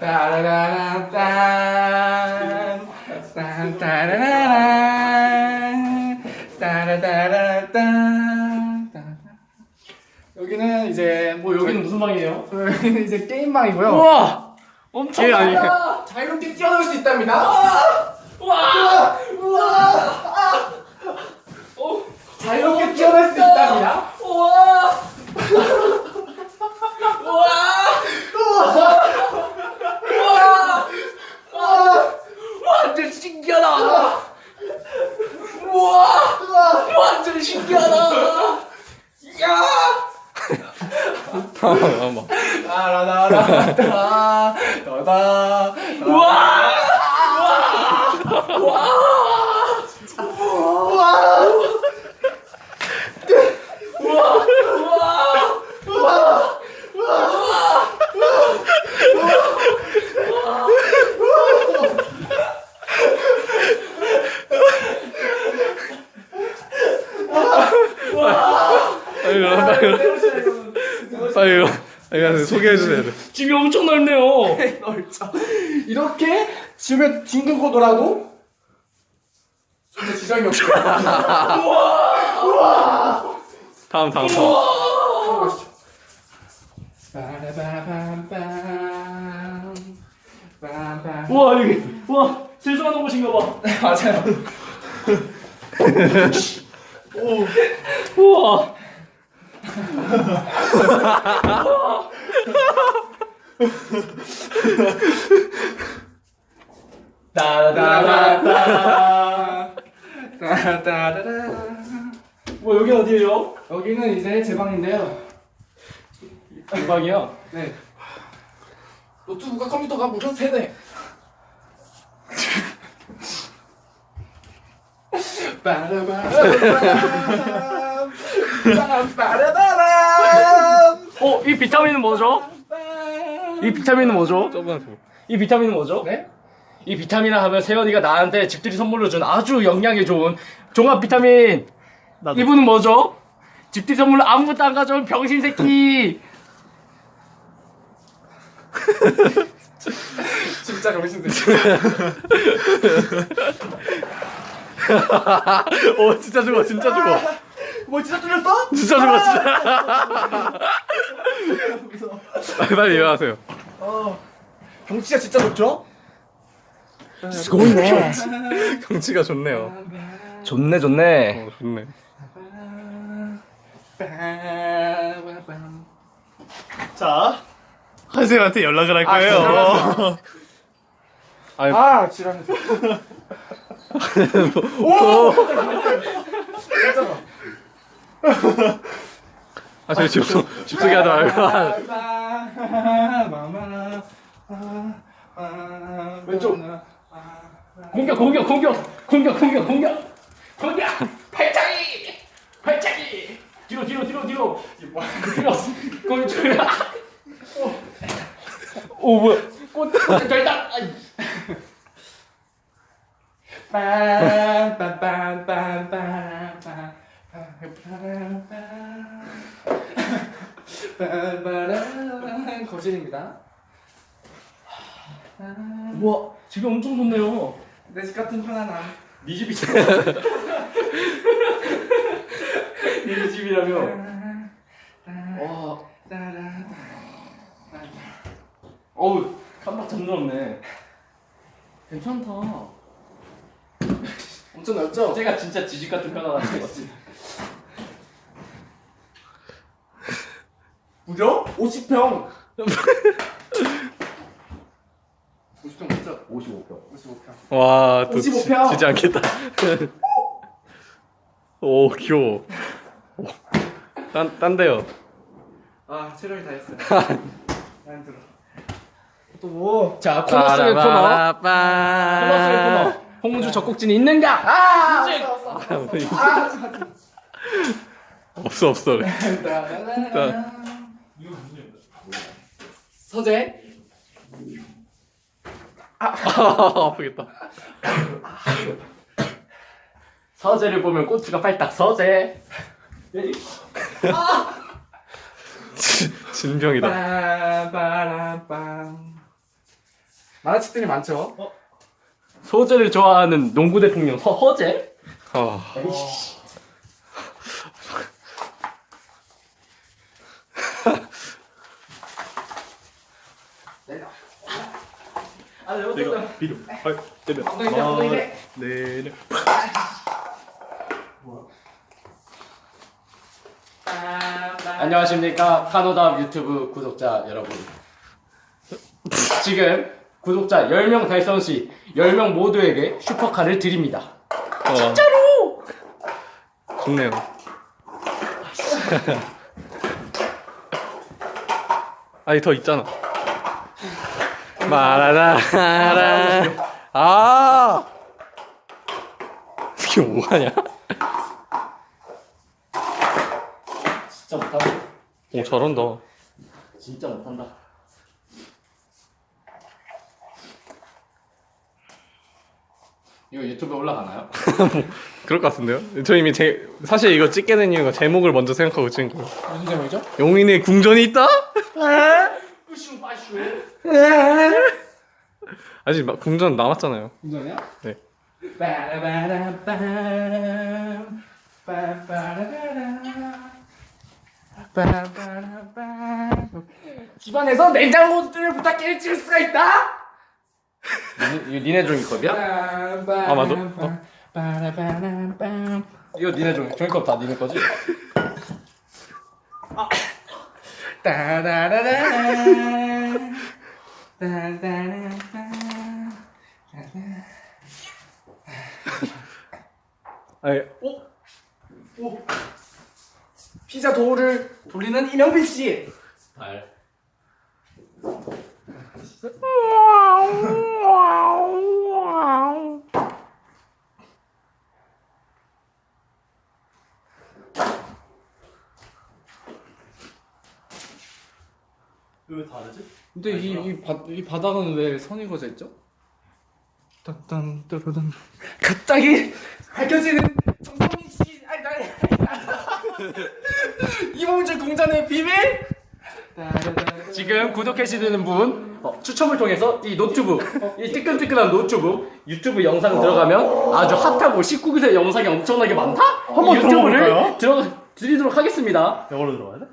따라라란딴 딴따라라란 따라따라딴 여기는 이제 뭐 여기는 무슨 방이에요? 여기는 이제 게임방이고요. 우와! 엄청 예, 아니. 아, 자유롭게 뛰어놀 수 있답니다. 우와! 자유롭게 뛰어놀 수 있답니다. 우와! 우와! 우와! 완전 신기하다! 우와! 완전 신기하다! 야! 잠깐만. 따라라라따 따다 우와! 빨리 일어나, 빨리 일어나. 빨리 일어나. 빨리 일어나. 소개해주세요. 엄청 넓네요. 넓죠. 이렇게 집에 뒹굴고 놀아도 전혀 지장이 없어요. 다음, 다음, 다음. 빠라바밤빰 빰빰 우와, 여기. 우와, 세수하는 곳인가 봐. 맞아요. 우와. 따라따라따 따라따라따 뭐 여기 어디예요? 여기는 이제 제 방인데요. 대박이야. 네. 노트북과 컴퓨터가 무려 세대. 빠라바라밤 빠라바람 어, 이 비타민은 뭐죠? 이 비타민은 뭐죠? 저번에 이 비타민은 뭐죠? 네? 이 비타민을 하면 세연이가 나한테 집들이 선물로 준 아주 영양에 좋은 종합 비타민. 나도. 이분은 뭐죠? 집들이 선물로 아무것도 안 가져온 병신 새끼. 진짜 정신들. 어, 진짜 죽어, 진짜 죽어. 뭐 진짜 뚫렸어? 진짜 죽어, 진짜. 빨리, 빨리 일어나세요. 어. 경치가 진짜 좋죠? 좋네. 경치가 좋네요. 좋네, 좋네. 어, 좋네. 자. 한쌤한테 연락을 할 거예요. 아니, 아, 지랄. 오! 깜짝아. 아, 저기 집속, 집속이 하지 말고. 왼쪽. 공격, 공격, 공격, 공격, 공격, 공격, 공격. 발차기, 발차기. 뒤로, 뒤로, 뒤로, 뒤로. 뒤로. 거기 뒤로. 오 뭐야? 꽃, 절단. 아이. 거실입니다. 우와, 집이 엄청 좋네요. 내 집 같은 편안함. 네 집이잖아. 네 집이라며. 와, 어우, 깜빡 잠들었네. 괜찮다. 엄청 넓죠? 제가 진짜 지집 같은 편안함. 무려 50평. 50평 맞죠? 55평. 55평. 와, 또 55 지, 편. 지지 않겠다. 오, 귀여워. 오. 딴, 딴 데요. 아, 체력이 다 했어요. 안 들어. 또 뭐? 자, 코너 속의 코너. 코너 속의 빠라바라빠. 코너. 홍문주 적국진이 있는가? 아! 인증! 왔어, 왔어. 아, 뭐 이- 아! 없어, 없어. 서재. 아, 아프겠다. 서재를 보면 꼬치가 팔딱 서재. 진- 진병이다. 만화책들이 많죠. 소재를 좋아하는 농구 대통령 서, 허재? 어. 아, 내가 비료 할 때면 엉덩이 대, 엉덩이대. 네. 안녕하십니까 카노다 유튜브 구독자 여러분 지금 구독자 10명 달성 시 10명 모두에게 슈퍼카를 드립니다 어. 진짜로. 좋네요. 아니 더 있잖아. 마라라라. 아. 이게 뭐하냐? 진짜 못한다 오 잘한다. 진짜 못한다 이거 유튜브에 올라가나요? 그럴 것 같은데요? 저 이미 제 사실 이거 찍게 된 이유가 제목을 먼저 생각하고 찍은 거예요. 무슨 제목이죠? 용인에 궁전이 있다? 아직 막 궁전 남았잖아요. 운전이야? 네. 빠라바라빰, 빠빠라바라, 빠빠라빰. 집안에서 냉장고들을 부탁해 찍을 수가 있다? 이거 니네 종이컵이야? 아마도? 어. 빠라바라빰. 이거 니네 종이, 종이컵 다 니네 거지? 따라라라. 아니, 오! 오! 피자 도우를 돌리는 이명빈 씨! 발 왜 다르지? 근데 이, 이, 바, 이 바닥은 왜 선이 그어져 있죠? 딴딴 따르단 갑자기 밝혀지는 정성민 씨 아니 나니 이몽재 공전의 비밀 지금 구독해주시는 분 어, 추첨을 통해서 이 노트북 이 뜨끈뜨끈한 노트북 유튜브 영상 들어가면 아주 핫하고 19세 영상이 엄청나게 많다? 한번 이 유튜브를 들어볼까요? 들어, 드리도록 하겠습니다 이걸로 들어가야 돼?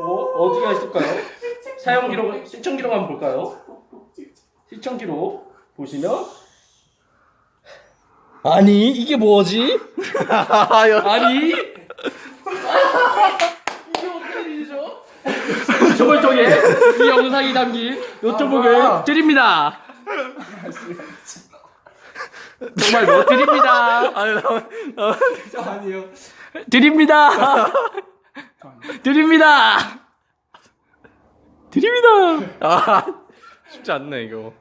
어, 어디가 있을까요? 사용 기록, 시청 기록 한번 볼까요? 시청 기록 보시면 아니 이게 뭐지? 아니 이게 어떻게 일이죠? 저걸 통해 이 영상이 담긴 노트북을 아? 드립니다. 정말 뭐 드립니다. 아니, 나, 나, 저 아니에요 드립니다. 드립니다. 드립니다. 아, 쉽지 않네, 이거.